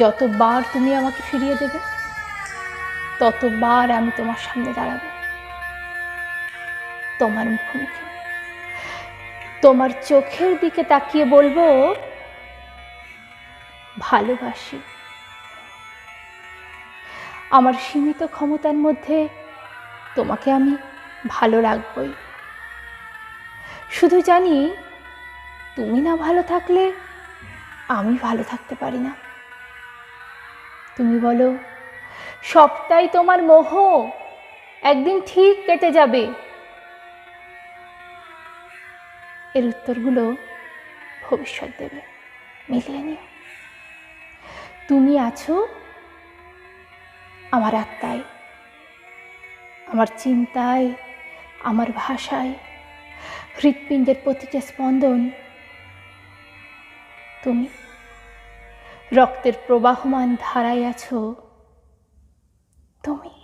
যতবার তুমি আমাকে ফিরিয়ে দেবে, ততবার আমি তোমার সামনে দাঁড়াবো। তোমার মুখোমুখি। তোমার চোখের দিকে তাকিয়ে বলব, ভালোবাসি। আমার সীমিত ক্ষমতার মধ্যে তোমাকে আমি ভালো রাখবই। শুধু জানি, তুমি না ভালো থাকলে আমি ভালো থাকতে পারি না। তুমি বলো, সবটাই তোমার মোহ। একদিন ঠিক কেটে যাবে। এর উত্তরগুলো ভবিষ্যৎ দেবে। মিলিয়ে নিও। তুমি আছো আমার আত্মায়, আমার চিন্তায়, আমার ভাষায়। হৃৎপিণ্ডের প্রতিটা স্পন্দন তুমি রক্তের প্রবাহমান ধারায় আছো। তুমি